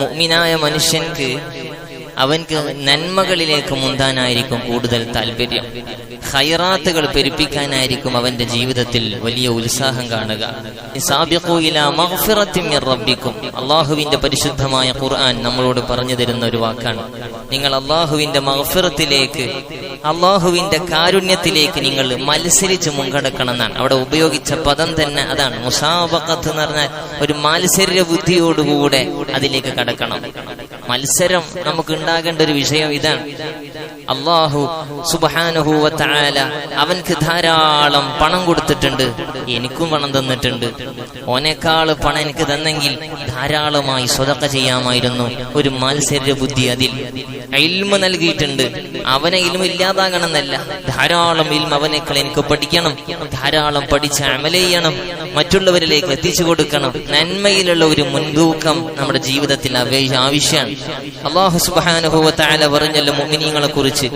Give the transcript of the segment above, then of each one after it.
മുഅ്മിനായ മനുഷ്യൻക്ക് അവൻക്ക് നന്മകളിലേക്ക് മുന്താനായിരിക്കും കൂടുതൽ താല്പര്യം. ഹൈറാത്തുകൾ പെരുപ്പിക്കാനായിരിക്കും അവന്റെ ജീവിതത്തിൽ വലിയ ഉത്സാഹം കാണുക. അള്ളാഹുവിന്റെ പരിശുദ്ധമായ ഖുർആൻ നമ്മളോട് പറഞ്ഞു തരുന്ന ഒരു വാക്കാണ്. നിങ്ങൾ അള്ളാഹുവിന്റെ മഗ്ഫിറത്തിലേക്ക് അള്ളാഹുവിന്റെ കാരുണ്യത്തിലേക്ക് നിങ്ങൾ മത്സരിച്ച് മുൻകടക്കണം എന്നാണ് അവിടെ ഉപയോഗിച്ച പദം തന്നെ അതാണ്. മുസാബക്കത്ത് എന്ന് പറഞ്ഞാൽ ഒരു മത്സര ബുദ്ധിയോടുകൂടെ അതിലേക്ക് കടക്കണം. മത്സരം നമുക്ക് ഉണ്ടാകേണ്ട ഒരു വിഷയം ഇതാണ്. അള്ളാഹു സുബാനുഹൂവത്തായാല അവൻക്ക് ധാരാളം പണം കൊടുത്തിട്ടുണ്ട് എനിക്കും പണം തന്നിട്ടുണ്ട്. ഓനേക്കാൾ പണം എനിക്ക് തന്നെങ്കിൽ ധാരാളമായി സ്വതക്ക ചെയ്യാമായിരുന്നു ഒരു മത്സര ബുദ്ധി അതിൽ. ഇൽമ നൽകിയിട്ടുണ്ട്. അവനെ ഇൽമ ഇല്ലാതാകണമെന്നല്ല. ധാരാളം ഇൽമ അവനേക്കാൾ എനിക്ക് പഠിക്കണം. ധാരാളം പഠിച്ച് അമല ചെയ്യണം. മറ്റുള്ളവരിലേക്ക് എത്തിച്ചു കൊടുക്കണം. നന്മയിലുള്ള ഒരു മുൻതൂക്കം നമ്മുടെ ജീവിതത്തിൽ ആവശ്യമാണ്. അള്ളാഹു സുബാനുഭവത്താല പറഞ്ഞല്ലോ മുമിനിങ്ങളെ കുറിച്ച്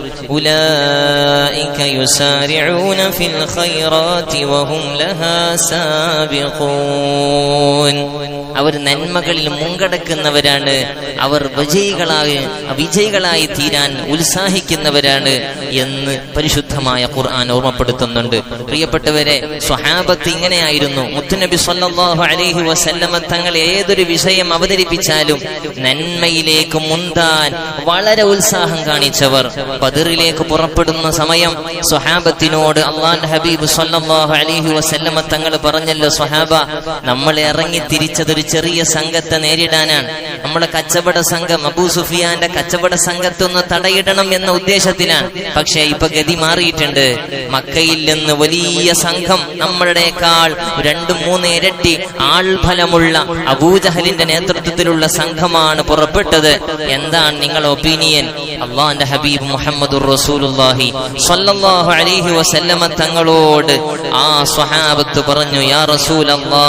ഫിൽ ഖൈറാത്തി വഹും ലഹാ സാബിഖൂൻ. അവർ നന്മകളിൽ മുങ്കടക്കുന്നവരാണ് അവർ വിജയികളായി വിജയികളായി തീരാൻ ഉത്സാഹിക്കുന്നവരാണ് എന്ന് പരിശുദ്ധമായ ഖുർആൻ ഓർമ്മപ്പെടുത്തുന്നുണ്ട്. പ്രിയപ്പെട്ടവരെ സ്വഹാബത്ത് ഇങ്ങനെയായിരുന്നു. മുത്തുനബി സ്വല്ലല്ലാഹു അലൈഹി വസല്ലമ തങ്ങൾ ഏതൊരു വിഷയം അവതരിപ്പിച്ചാലും നന്മയിലേക്ക് മുന്താൻ വളരെ ഉത്സാഹം കാണിച്ചവർ. പതിറിലേക്ക് പുറപ്പെടുന്ന സമയം സ്വഹാബത്തിനോട് അള്ളാൻ ഹബീബ് സ്വല്ലല്ലാഹു അലൈഹി വസല്ലമ തങ്ങൾ പറഞ്ഞല്ലോ സ്വഹാബ നമ്മൾ ഇറങ്ങി തിരിച്ചതൊരു ചെറിയ സംഘത്തെ നേരിടാനാണ്. നമ്മുടെ കച്ചവട സംഘം അബൂ സുഫിയാന്റെ കച്ചവട സംഘത്തൊന്ന് തടയിടണം എന്ന ഉദ്ദേശത്തിലാണ് പക്ഷേ ഇപ്പൊ ഗതി മാറിയിട്ടുണ്ട്. മക്കയിൽ നിന്ന് വലിയ സംഘം നമ്മളുടെക്കാൾ രണ്ടു മൂന്ന് ഇരട്ടി ആൾഫലമുള്ള അബൂജഹലിന്റെ നേതൃത്വത്തിലുള്ള സംഘമാണ് പുറപ്പെട്ടത്. എന്താണ് നിങ്ങളുടെ ഒപ്പീനിയൻ? അള്ളാന്റെ ഹബീബ് മുഹമ്മദ് സ്വല്ലല്ലാഹു അലൈഹി വസല്ലമ തങ്ങളോട് ആ സ്വഹാബത്ത് പറഞ്ഞു യാ റസൂലല്ലാ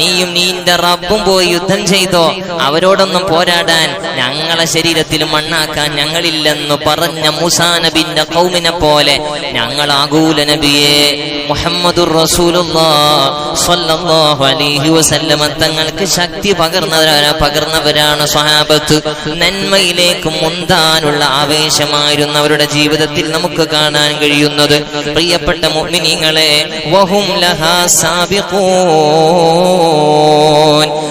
നീയും നീന്റെ റബ്ബും പോയി യുദ്ധം ചെയ്തോ. അവരോടൊന്നും പോരാടാൻ ഞങ്ങളെ ശരീരത്തിൽ മണ്ണാക്കാൻ ഞങ്ങളില്ലെന്ന് പറഞ്ഞ മുസാ നബിന്റെ കൗമിനെ പോലെ ഞങ്ങൾ ആകൂല നബിയെ. മുഹമ്മദുർ അലൈഹി വസല്ലമ. തങ്ങൾക്ക് ശക്തി പകർന്നവരാണ് പകർന്നവരാണ് സ്വഹാബത്ത്. നന്മയിലേക്ക് മുന്താനുള്ള ആവേശമായിരുന്നു അവരുടെ ജീവിതത്തിൽ നമുക്ക് കാണാൻ കഴിയുന്നത്. പ്രിയപ്പെട്ട മുഅ്മിനീങ്ങളെ വഹും ലഹാ സാബിഖൂൻ.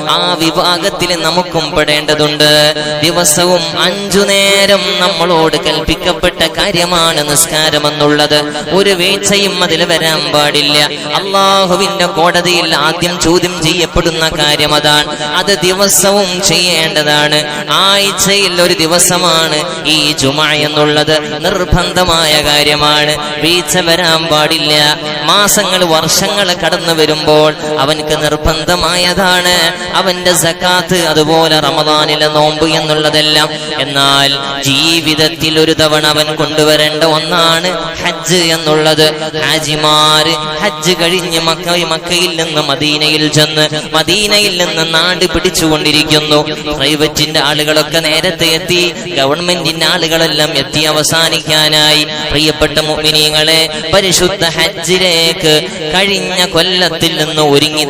ആ വിഭാഗത്തിൽ നമുക്കും പെടേണ്ടതുണ്ട്. ദിവസവും അഞ്ചു നേരം നമ്മളോട് കൽപ്പിക്കപ്പെട്ട കാര്യമാണ് നിസ്കാരം എന്നുള്ളത് ഒരു വീഴ്ചയും അതിൽ വരാൻ പാടില്ല. അള്ളാഹുവിന്റെ കോടതിയിൽ ആദ്യം ചോദ്യം ചെയ്യപ്പെടുന്ന കാര്യം അതാണ് അത് ദിവസവും ചെയ്യേണ്ടതാണ്. ആഴ്ചയിൽ ഒരു ദിവസമാണ് ഈ ജുമ എന്നുള്ളത്. നിർബന്ധമായ കാര്യമാണ്. വീഴ്ച വരാൻ പാടില്ല. മാസങ്ങൾ വർഷങ്ങൾ കടന്നു വരുമ്പോൾ അവനക്ക് അവൻക്ക് നിർബന്ധമായതാണ് അവന്റെ സക്കാത്ത് അതുപോലെ റമദാനിലെ നോമ്പ് എന്നുള്ളതെല്ലാം. എന്നാൽ ജീവിതത്തിൽ ഒരു തവണ അവൻ കൊണ്ടുവരേണ്ട ഒന്നാണ് ഹജ്ജ് എന്നുള്ളത്. ഹാജിമാര് ഹജ്ജ് കഴിഞ്ഞ് മക്ക മക്കയിൽ നിന്ന് മദീനയിൽ ചെന്ന് മദീനയിൽ നിന്ന് നാട് പിടിച്ചുകൊണ്ടിരിക്കുന്നു. പ്രൈവറ്റിന്റെ ആളുകളൊക്കെ നേരത്തെ എത്തി. ഗവൺമെന്റിന്റെ ആളുകളെല്ലാം എത്തി അവസാനിക്കാനായി. പ്രിയപ്പെട്ട മുഅ്മിനീങ്ങളെ പരിശുദ്ധ ഹജ്ജിലേക്ക് കഴിഞ്ഞ കൊല്ലത്തിൽ നിന്ന് ഒരുങ്ങി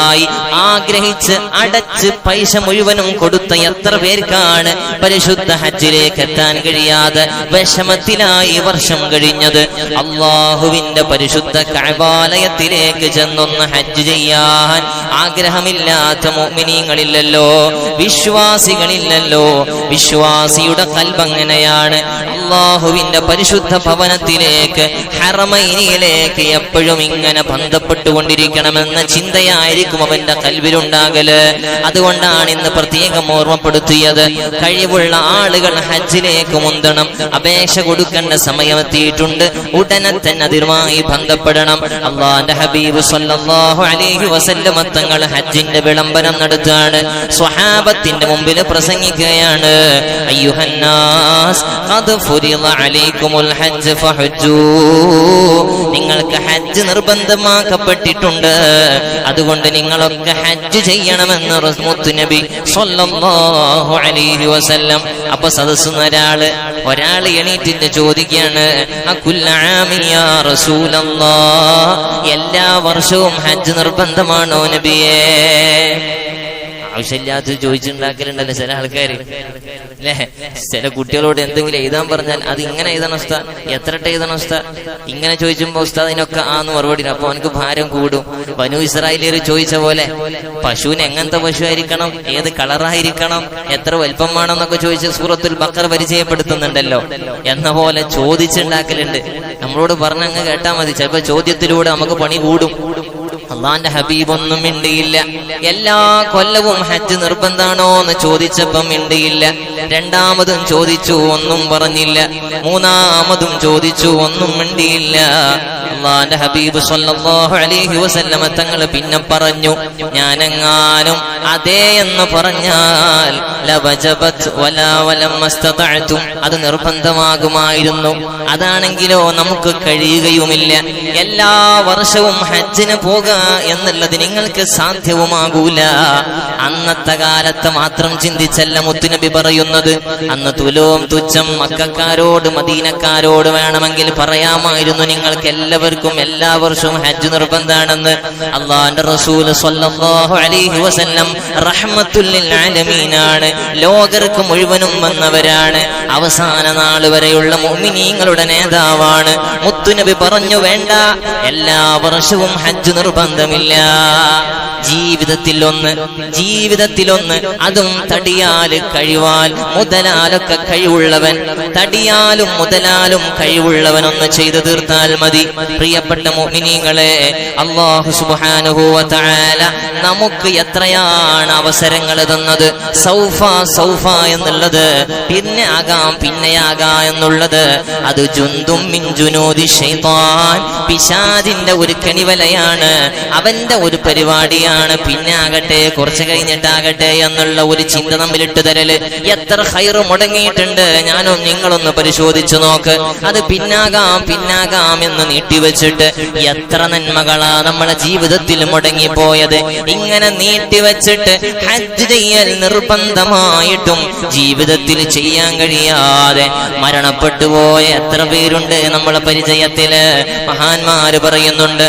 തയ്യാറായി ആഗ്രഹിച്ച് അടച്ച് പൈസ മുഴുവനും കൊടുത്ത എത്ര പേർക്കാണ് പരിശുദ്ധ ഹജ്ജിലേക്ക് എത്താൻ കഴിയാതെ വിഷമത്തിലായി വർഷം കഴിഞ്ഞത്? അള്ളാഹുവിന്റെ പരിശുദ്ധ കഴബാലയത്തിലേക്ക് ചെന്നൊന്ന് ഹജ്ജ് ചെയ്യാൻ ആഗ്രഹമില്ലാത്ത മോമിനീങ്ങളില്ലല്ലോ വിശ്വാസികളില്ലല്ലോ. വിശ്വാസിയുടെ കൽബങ്ങനെയാണ് അള്ളാഹുവിന്റെ പരിശുദ്ധ ഭവനത്തിലേക്ക് ഹറമൈനിയിലേക്ക് എപ്പോഴും ഇങ്ങനെ ബന്ധപ്പെട്ടുകൊണ്ടിരിക്കണമെന്ന ചിന്തയായിരിക്കും അവന്റെ കൽവിലുണ്ടാകൽ അതുകൊണ്ടാണ് ഇന്ന് പ്രത്യേകം ഓർമ്മപ്പെടുത്തിയത് കഴിവുള്ള ആളുകൾ ഹജ്ജിലേക്ക് മുന്തണം അപേക്ഷ കൊടുക്കേണ്ട സമയം എത്തിയിട്ടുണ്ട് ഉടനെ തന്നെ അതിരുമായി ബന്ധപ്പെടണം. അള്ളാന്റെ ഹബീബ് സല്ലല്ലാഹു അലൈഹി വസല്ലമ തങ്ങൾ ഹജ്ജിന്റെ വിളംബരം നടത്തുകയാണ്. സ്വഹാബത്തിന്റെ മുമ്പിൽ പ്രസംഗിക്കുകയാണ്. നിങ്ങൾക്ക് ഹജ്ജ് നിർബന്ധമാക്കപ്പെട്ടിട്ടുണ്ട്. അതുകൊണ്ട് നിങ്ങളൊക്കെ ഹജ്ജ് ചെയ്യണമെന്ന് നബി സ്വല്ലല്ലാഹു അലൈഹി വസല്ലം അപ്പൊ സദസ് ഒരാൾ ഒരാൾ എണീറ്റിട്ട് ചോദിക്കുകയാണ് എല്ലാ വർഷവും ഹജ്ജ് നിർബന്ധമാണോ നബിയേ ആവശ്യമില്ലാത്ത ചോദിച്ചുണ്ടാക്കലുണ്ടല്ലോ ചില ആൾക്കാർ അല്ലേ? ചില കുട്ടികളോട് എന്തെങ്കിലും എഴുതാൻ പറഞ്ഞാൽ അത് ഇങ്ങനെ എഴുതണം ഉസ്താ എത്ര എഴുതണം ഉസ്താ? ഇങ്ങനെ ചോദിച്ചുമ്പോ ഉസ്താദിനൊക്കെ ആന്ന് മറുപടി അപ്പൊ അവനക്ക് ഭാരം കൂടും. വനു ഇസ്രായേലിയർ ചോദിച്ച പോലെ പശുവിന് എങ്ങനത്തെ പശു ആയിരിക്കണം? ഏത് കളറായിരിക്കണം? എത്ര വലിപ്പം വേണമെന്നൊക്കെ ചോദിച്ച സൂറത്തുൽ ബക്കർ പരിചയപ്പെടുത്തുന്നുണ്ടല്ലോ. എന്ന പോലെ ചോദിച്ചുണ്ടാക്കലുണ്ട് നമ്മളോട് പറഞ്ഞങ്ങ് കേട്ടാ മതി. ചിലപ്പോ ചോദ്യത്തിലൂടെ നമുക്ക് പണി കൂടും. അള്ളാന്റെ ഹബീബ് ഒന്നും മിണ്ടിയില്ല. എല്ലാ കൊല്ലവും ഹജ്ജ് നിർബന്ധാണോ എന്ന് ചോദിച്ചപ്പം മിണ്ടിയില്ല. രണ്ടാമതും ചോദിച്ചു ഒന്നും പറഞ്ഞില്ല. മൂന്നാമതും ചോദിച്ചു ഒന്നും മിണ്ടിയില്ല. അള്ളാന്റെ ഹബീബ് സല്ലല്ലാഹു അലൈഹി വസല്ലമ തങ്ങൾ പിന്നെ പറഞ്ഞു ഞാനെങ്ങാനും അതേ എന്ന് പറഞ്ഞാൽ അത് നിർബന്ധമാകുമായിരുന്നു. അതാണെങ്കിലോ നമുക്ക് കഴിയുകയുമില്ല. എല്ലാ വർഷവും ഹജ്ജിന് പോകുക എന്നുള്ളത് നിങ്ങൾക്ക് സാധ്യവുമാകൂല. അന്നത്തെ കാലത്ത് മാത്രം ചിന്തിച്ചല്ല മുത്തുനബി പറയുന്നത്. അന്ന് തുലവും തുച്ഛം മക്കാരോട് മദീനക്കാരോട് വേണമെങ്കിൽ പറയാമായിരുന്നു നിങ്ങൾക്ക് എല്ലാവർക്കും എല്ലാ വർഷവും ഹജ്ജ് നിർബന്ധാണെന്ന്. അള്ളാന്റെ റസൂൽ സ്വല്ലല്ലാഹു അലൈഹി വസല്ലം റഹ്മത്തുൽ ലിൽ ആലമീനാണ് ലോകർക്ക് മുഴുവനും വന്നവരാണ്. അവസാന നാൾ വരെയുള്ള മുഅ്മിനീങ്ങളുടെ നേതാവാണ്. മുത്തുനബി പറഞ്ഞു വേണ്ട. എല്ലാ വർഷവും ഹജ്ജ് നിർബന്ധമില്ല ജീവിതത്തിൽ ഒന്ന് ജീവിതത്തിൽ ഒന്ന് അതും തടിയാൽ കഴിവാൽ മുതലാലൊക്കെ കഴിവുള്ളവൻ തടിയാലും മുതലാലും കഴിവുള്ളവൻ ഒന്ന് ചെയ്തു തീർത്താൽ മതി. പ്രിയപ്പെട്ട മോഹിനികളെ അള്ളാഹു വ നമുക്ക് എത്രയാണ് അവസരങ്ങൾ തന്നത്? സൗഫ സൗഫ എന്നുള്ളത് പിന്നെ ആകാം പിന്നെയാകാം എന്നുള്ളത്. അത് ജുന്തും മിൻ ജുനൂദി ശൈത്താൻ. പിശാജിന്റെ ഒരു കെണിവലയാണ്. അവന്റെ ഒരു പരിപാടിയാണ്. പിന്നെ ആകട്ടെ കുറച്ച് കഴിഞ്ഞിട്ടാകട്ടെ എന്നുള്ള ഒരു ചിന്ത നമ്മിലിട്ട് തരൽ. എത്ര ഹൈറ് മുടങ്ങിയിട്ടുണ്ട്. ഞാനും നിങ്ങളൊന്ന് പരിശോധിച്ചു നോക്ക്. അത് പിന്നാകാം പിന്നാകാം എന്ന് നീട്ടിവെച്ചിട്ട് എത്ര നന്മകളാ നമ്മളെ ജീവിതത്തിൽ മുടങ്ങിപ്പോയത്. ഇങ്ങനെ നീട്ടിവെച്ചിട്ട് ഹജ്ജ് ചെയ്യൽ നിർബന്ധമായിട്ടും ജീവിതത്തിൽ ചെയ്യാൻ കഴിയാതെ മരണപ്പെട്ടു പോയ എത്ര പേരുണ്ട് നമ്മളെ പരിചയത്തിൽ? മഹാന്മാര് പറയുന്നുണ്ട്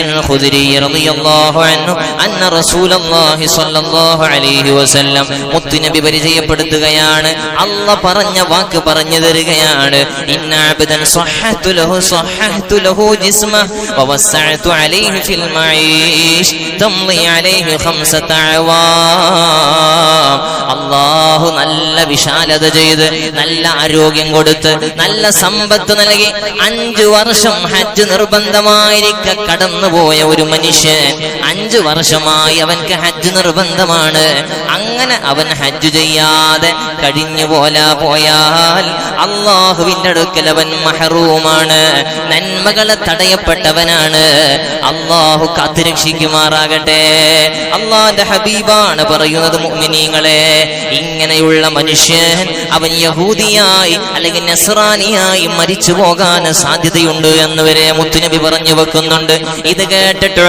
സഈദിൽ ഖുദരി റളിയല്ലാഹു അൻഹു അന്ന റസൂലുള്ളാഹി സ്വല്ലല്ലാഹു അലൈഹി വസല്ലം മുത്തുനബി പരിചയപ്പെടുത്തുകയാണ്. പറഞ്ഞ വാക്ക് പറഞ്ഞു തരികയാണ്. ഇന്ന അബ്ദൻ സ്വഹ്ഹതു ലഹു സ്വഹ്ഹതു ലഹു ജിസ്മ വവസ്സഅതു അലൈഹി ഫിൽ മഈഷ് തംളി അലൈഹി ഖംസത അവാം. അല്ലാഹു നല്ല വിശാലത ചെയ്ത് നല്ല ആരോഗ്യം കൊടുത്ത് നല്ല സമ്പത്ത് നൽകി അഞ്ചു വർഷം ഹജ്ജ് നിർബന്ധമായിരിക്ക കടന്നുപോയ ഒരു മനുഷ്യൻ അഞ്ചു വർഷമായി അവൻക്ക് ഹജ്ജ് നിർബന്ധമാണ്. അങ്ങനെ അവൻ ഹജ്ജ് ചെയ്യാതെ കഴിഞ്ഞു പോലെ പോയാൽ അള്ളാഹുവിന്റെ അടുക്കൽ അവൻ മഹറൂമാണ്. നന്മകളെ തടയപ്പെട്ടവനാണ്. അള്ളാഹു കാത്തുരക്ഷിക്കുമാറാകട്ടെ അള്ളാന്റെ ഹബീബാണ് പറയുന്നത് മുഅ്മിനീങ്ങളെ ഇങ്ങനെയുള്ള മനുഷ്യൻ അവൻ യഹൂദിയായി അല്ലെങ്കിൽ നസ്രാനിയായി മരിച്ചു പോകാൻ സാധ്യതയുണ്ട് എന്ന് വരെ മുത്തുനബി പറഞ്ഞു വെക്കുന്നുണ്ട്. ഇത് കേട്ടിട്ട്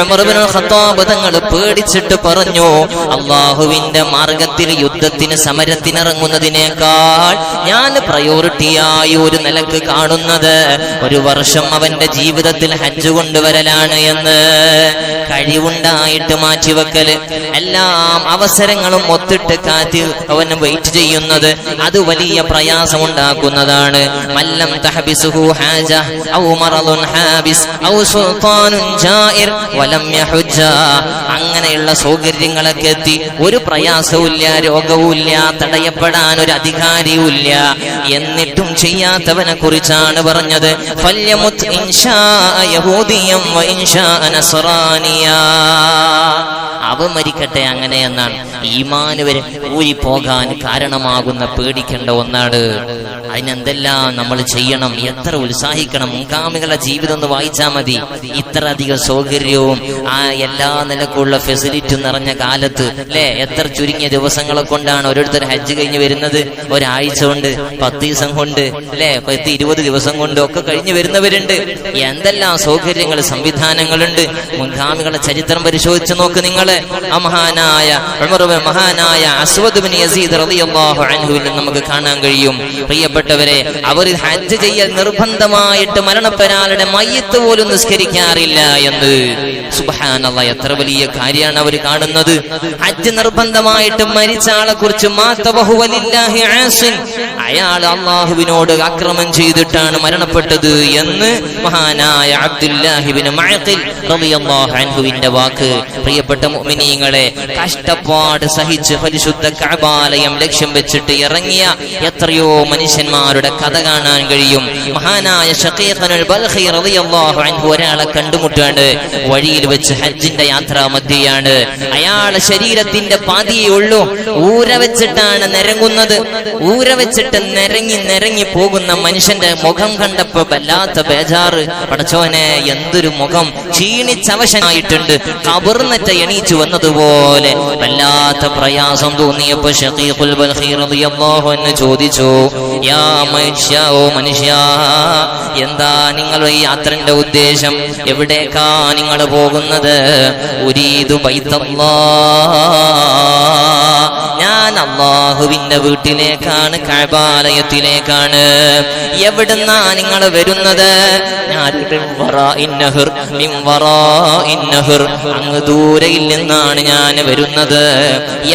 തങ്ങൾ പേടിച്ചിട്ട് പറഞ്ഞു അള്ളാഹുവിന്റെ മാർഗത്തിൽ യുദ്ധത്തിന് സമരത്തിനിറങ്ങുന്നതിനേക്കാൾ ഞാൻ പ്രയോറിറ്റിയായി ഒരു നിലയ്ക്ക് കാണുന്നത് ഒരു വർഷം അവന്റെ ജീവിതത്തിൽ ഹജ്ജ് കൊണ്ടുവരലാണ് എന്ന്. കഴിവുണ്ടായിട്ട് മാറ്റിവെക്കൽ എല്ലാം അവസരങ്ങളും ഒത്തിട്ട് കാറ്റ് അവൻ വെയിറ്റ് ചെയ്യുന്നത് അത് വലിയ പ്രയാസമുണ്ടാക്കുന്നതാണ്. മല്ലം തഹബിസുഹു ഹാജ ഹാബിസ് ഔ വലം അങ്ങനെയുള്ള സൗകര്യങ്ങളൊക്കെ എത്തി. ഒരു പ്രയാസവുമില്ല രോഗവുമില്ല തടയപ്പെടാൻ ഒരു അധികാരിയുമില്ല. എന്നിട്ടും ചെയ്യാത്തവനെ കുറിച്ചാണ് പറഞ്ഞത്. ഫല്യമുത് ഇൻഷാ യഹൂദിയം വ ഇൻഷാ നസ്റാനിയാ അവ മരിക്കട്ടെ അങ്ങനെ എന്നാണ്. ഈമാന് വരെ പോകാൻ കാരണമാകുന്ന പേടിക്കേണ്ട ഒന്നാണ്. അതിനെന്തെല്ലാം നമ്മൾ ചെയ്യണം എത്ര ഉത്സാഹിക്കണം മുൻകാമികളുടെ ജീവിതം ഒന്ന് വായിച്ചാൽ മതി. ഇത്ര അധികം സൗകര്യവും ആ എല്ലാ നിലക്കുള്ള ഫെസിലിറ്റി നിറഞ്ഞ കാലത്ത് അല്ലെ എത്ര ചുരുങ്ങിയ ദിവസങ്ങളെ കൊണ്ടാണ് ഓരോരുത്തർ ഹജ്ജ് കഴിഞ്ഞ് വരുന്നത്? ഒരാഴ്ച കൊണ്ട് പത്ത് ദിവസം കൊണ്ട് അല്ലെ പത്ത് ഇരുപത് ദിവസം കൊണ്ടും ഒക്കെ കഴിഞ്ഞ് വരുന്നവരുണ്ട്. എന്തെല്ലാം സൗകര്യങ്ങൾ സംവിധാനങ്ങളുണ്ട്? മുൻകാമികളുടെ ചരിത്രം പരിശോധിച്ച് നോക്ക് നിങ്ങൾ ആ മഹാനായ മഹാനായ അസ്വദ് യസീദ് റളിയല്ലാഹു നമുക്ക് കാണാൻ കഴിയും. പ്രിയപ്പെട്ടവരെ അവർ ഹജ്ജ് ചെയ്യൽ നിർബന്ധമായിട്ട് മരണപ്പെരാളുടെ മയ്യത്ത് പോലും നിസ്കരിക്കാറില്ല എന്ന്. സുബ്ഹാനല്ലാഹ് എത്ര വലിയ കാര്യമാണ് അവർ കാണുന്നത്. ഹജ്ജ് നിർബന്ധമായിട്ട് മരിച്ച ആളെ കുറിച്ച് അയാൾ അള്ളാഹുവിനോട് അക്രമം ചെയ്തിട്ടാണ് മരണപ്പെട്ടത് എന്ന് മഹാനായ അബ്ദുല്ലാഹിബിന് അൻഹുവിന്റെ വാക്ക്. പ്രിയപ്പെട്ട മുഅ്മിനീങ്ങളെ കഷ്ടപ്പാട് സഹിച്ച് പരിശുദ്ധ കഅബാലയം ലക്ഷ്യം വെച്ചിട്ട് ഇറങ്ങിയ എത്രയോ മനുഷ്യന്മാരുടെ കഥ കാണാൻ കഴിയും. മഹാനായ ഒരാളെ കണ്ടുമുട്ടാണ് വഴിയിൽ വെച്ച് ഹജ്ജിന്റെ യാത്ര മധ്യയാണ്. അയാളെ ശരീരത്തിന്റെ പാതിയേ ഉള്ളൂ. ഊര വെച്ചിട്ടാണ് നിരങ്ങുന്നത്. ഊര വെച്ചിട്ട് നിരങ്ങി നിരങ്ങി പോകുന്ന മനുഷ്യന്റെ മുഖം കണ്ടപ്പോ വല്ലാത്ത ബേജാറ്. പടച്ചോനെ എന്തൊരു മുഖം. ക്ഷീണിച്ചവശനായിട്ടുണ്ട്. കബർന്നറ്റ എണീച്ചു വന്നതുപോലെ വല്ലാത്ത പ്രയാസം തോന്നിയപ്പോൾ റളിയല്ലാഹു അൻഹു ചോദിച്ചു യാ ഓ മനുഷ്യ എന്താ നിങ്ങൾ ഈ യാത്രന്റെ ഉദ്ദേശം? എവിടേക്കാ നിങ്ങൾ പോകുന്നത്? ഉരീദു ബൈത്തല്ലാ ഞാൻ അള്ളാഹുവിന്റെ വീട്ടിലേക്കാണ് കഴബാലയത്തിലേക്കാണ് എവിടുന്നാ നിങ്ങൾ വരുന്നത്. അങ്ങ് ദൂരയിൽ നിന്നാണ് ഞാൻ വരുന്നത്.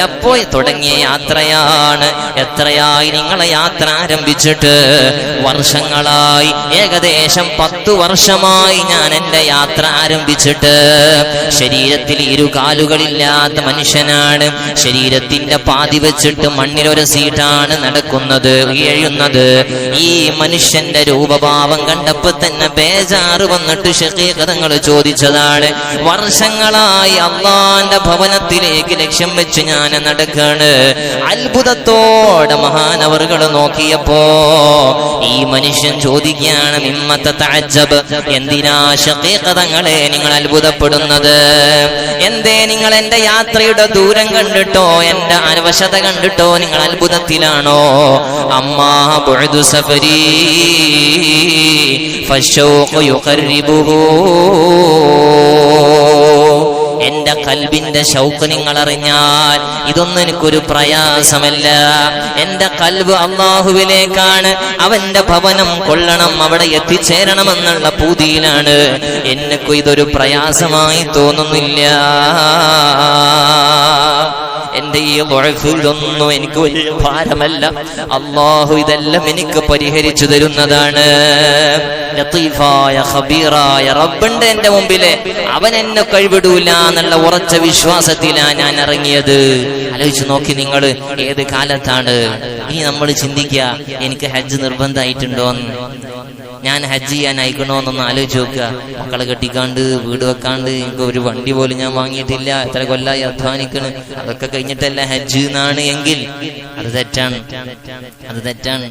എപ്പോ തുടങ്ങിയ യാത്രയാണ്? എത്രയായി നിങ്ങളെ യാത്ര ആരംഭിച്ചിട്ട്? വർഷങ്ങളായി ഏകദേശം പത്തു വർഷമായി ഞാൻ എന്റെ യാത്ര ആരംഭിച്ചിട്ട്. ശരീരത്തിൽ ഇരു കാലുകളില്ലാത്ത മനുഷ്യനാണ്. ശരീരത്തിന്റെ പാതി വെച്ചിട്ട് മണ്ണിലൊരസീട്ടാണ് നടക്കുന്നത് എഴുന്നത് ഈ മനുഷ്യന്റെ രൂപഭാവം കണ്ടപ്പോ തന്നെ ബേജാറ് വന്നിട്ട് ഷക്കീകതങ്ങൾ ചോദിച്ചതാണ് വർഷങ്ങളായി അള്ളാന്റെ ഭവനത്തിലേക്ക് ലക്ഷ്യം വെച്ച് ഞാൻ നടക്കാണ്. അത്ഭുതത്തോടെ മഹാനവറുകൾ നോക്കിയപ്പോ ഈ മനുഷ്യൻ ചോദിക്കുകയാണ് നിമ്മത്തെ താജബ് എന്തിനാ ഷക്കീകതങ്ങളെ നിങ്ങൾ അത്ഭുതപ്പെടുന്നത്? എന്തേ നിങ്ങൾ എന്റെ യാത്രയുടെ ദൂരം കണ്ടിട്ടോ? എന്റെ അനവശത കണ്ടിട്ടോ? നിങ്ങൾ അത്ഭുതത്തിലാണോ? അമ്മാ സഫരി എന്റെ കൽബിന്റെ ഷൗക്ക് നിങ്ങൾ അറിഞ്ഞാൽ ഇതൊന്നും എനിക്കൊരു പ്രയാസമല്ല. എന്റെ കൽബ് അള്ളാഹുവിലേക്കാണ് അവന്റെ ഭവനം കൊള്ളണം അവിടെ എത്തിച്ചേരണമെന്നുള്ള പൂതിയിലാണ്. എനിക്ക് ഇതൊരു പ്രയാസമായി തോന്നുന്നില്ല. ഇതൊന്നും എനിക്ക് വലിയ ഭാരമല്ല. അള്ളാഹു ഇതെല്ലാം എനിക്ക് പരിഹരിച്ചു തരുന്നതാണ്. റബ്ബുണ്ട് എന്റെ മുമ്പിൽ. അവൻ എന്നെ കഴിവിടൂല എന്നുള്ള ഉറച്ച വിശ്വാസത്തിലാ ഞാൻ ഇറങ്ങിയത്. ആലോചിച്ച് നോക്കി നിങ്ങൾ ഏത് കാലത്താണ്? ഇനി നമ്മൾ ചിന്തിക്കുക എനിക്ക് ഹജ്ജ് നിർബന്ധമായിട്ടുണ്ടോന്ന്. ഞാൻ ഹജ്ജ് ചെയ്യാൻ അയക്കണോന്നൊന്ന് ആലോചിച്ച് നോക്കുക. മക്കളെ കെട്ടിക്കാണ്ട് വീട് വെക്കാണ്ട് എനിക്ക് ഒരു വണ്ടി പോലും ഞാൻ വാങ്ങിയിട്ടില്ല. എത്ര കൊല്ലായി അധ്വാനിക്കണ്. അതൊക്കെ കഴിഞ്ഞിട്ടല്ല ഹജ്ജ് എന്നാണ് എങ്കിൽ. അത് തെറ്റാണ്. അത് തെറ്റാണ്.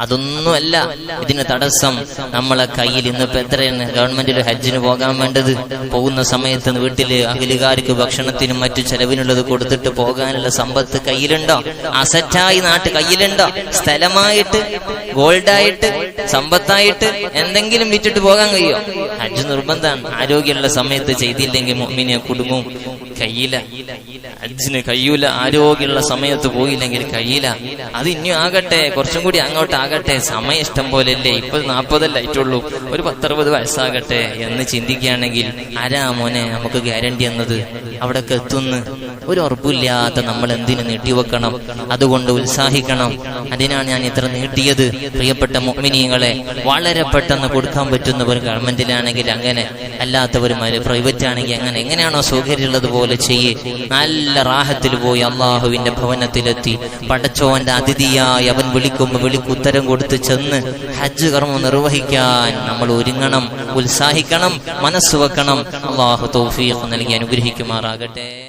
അതൊന്നുമല്ല. ഇതിന് തടസ്സം. നമ്മളെ കയ്യിൽ ഇന്നിപ്പോ എത്രയാണ്? ഗവൺമെന്റിൽ ഹജ്ജിന് പോകാൻ വേണ്ടത്. പോകുന്ന സമയത്ത് വീട്ടിൽ അഖിലുകാർക്ക് ഭക്ഷണത്തിനും മറ്റു ചെലവിനുള്ളത് കൊടുത്തിട്ട് പോകാനുള്ള സമ്പത്ത് കയ്യിലുണ്ടോ? അസറ്റായി നാട്ട് കയ്യിലുണ്ടോ? സ്ഥലമായിട്ട് ഗോൾഡായിട്ട് സമ്പത്തായിട്ട് എന്തെങ്കിലും വിറ്റിട്ട് പോകാൻ കഴിയോ? ഹജ്ജ് നിർബന്ധമാണ്. ആരോഗ്യമുള്ള സമയത്ത് ചെയ്തില്ലെങ്കിൽ മൊമ്മിനെ കുടുങ്ങും. കയ്യില. കഴിയൂല ആരോഗ്യമുള്ള സമയത്ത് പോയില്ലെങ്കിൽ കഴിയില്ല അത് ഇനിയും ആകട്ടെ കുറച്ചും കൂടി അങ്ങോട്ട് ആകട്ടെ. സമയം ഇഷ്ടം പോലെയല്ലേ ഇപ്പൊ നാൽപ്പതല്ല ആയിട്ടുള്ളൂ. ഒരു പത്തറുപത് വയസ്സാകട്ടെ എന്ന് ചിന്തിക്കുകയാണെങ്കിൽ ആരാ മോനെ നമുക്ക് ഗ്യാരണ്ടി എന്നത് അവിടെ എത്തുന്നു. ഒരു ഉറപ്പില്ലാത്ത നമ്മൾ എന്തിനു നീട്ടിവെക്കണം? അതുകൊണ്ട് ഉത്സാഹിക്കണം. അതിനാണ് ഞാൻ ഇത്ര നീട്ടിയത്. പ്രിയപ്പെട്ട മൊമിനിയങ്ങളെ വളരെ പെട്ടെന്ന് കൊടുക്കാൻ പറ്റുന്ന ഒരു ഗവൺമെന്റിലാണെങ്കിൽ അങ്ങനെ അല്ലാത്തവർ പ്രൈവറ്റ് ആണെങ്കിൽ അങ്ങനെ. എങ്ങനെയാണോ സൗകര്യമുള്ളത് പോലെ ചെയ്യേ. നല്ല റാഹത്തിൽ പോയി അള്ളാഹുവിന്റെ ഭവനത്തിലെത്തി. പടച്ചോന്റെ അതിഥിയായി അവൻ വിളിക്കുമ്പോൾ വിളിക്ക് ഉത്തരം കൊടുത്ത് ചെന്ന് ഹജ്ജ് കർമ്മം നിർവഹിക്കാൻ നമ്മൾ ഒരുങ്ങണം ഉത്സാഹിക്കണം മനസ്സ് വെക്കണം. അള്ളാഹു തൗഫീഖ് നൽകി അനുഗ്രഹിക്കുമാറാകട്ടെ.